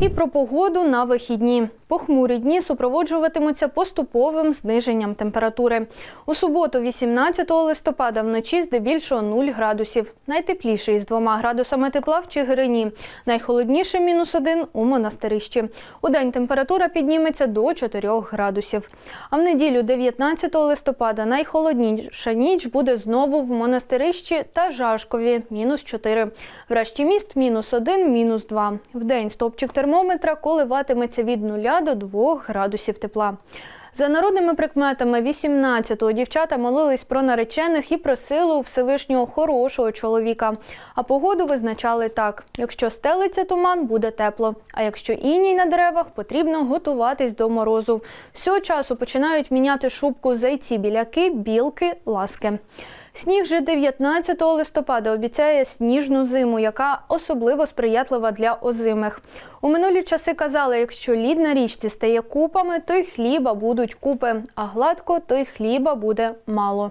І про погоду на вихідні. Похмурі дні супроводжуватимуться поступовим зниженням температури. У суботу, 18 листопада, вночі здебільшого 0 градусів. Найтепліше із 2 градусами тепла в Чигирині. Найхолодніше мінус 1 у монастирищі. У день температура підніметься до 4 градусів. А в неділю, 19 листопада, найхолодніша ніч буде знову в монастирищі та Жашкові мінус 4. Врешті міст мінус 1, мінус 2. В день стопчик термометра коливатиметься від 0 до 2 градусів тепла. За народними прикметами 18-го дівчата молились про наречених і просили у Всевишнього хорошого чоловіка. А погоду визначали так: якщо стелиться туман, буде тепло. А якщо іній на деревах, потрібно готуватись до морозу. З цього часу починають міняти шубку зайці, біляки, білки, ласки. Сніг же 19 листопада обіцяє сніжну зиму, яка особливо сприятлива для озимих. У минулі часи казали, якщо лід на річці стає купами, то й хліба будуть купи, а гладко, то й хліба буде мало.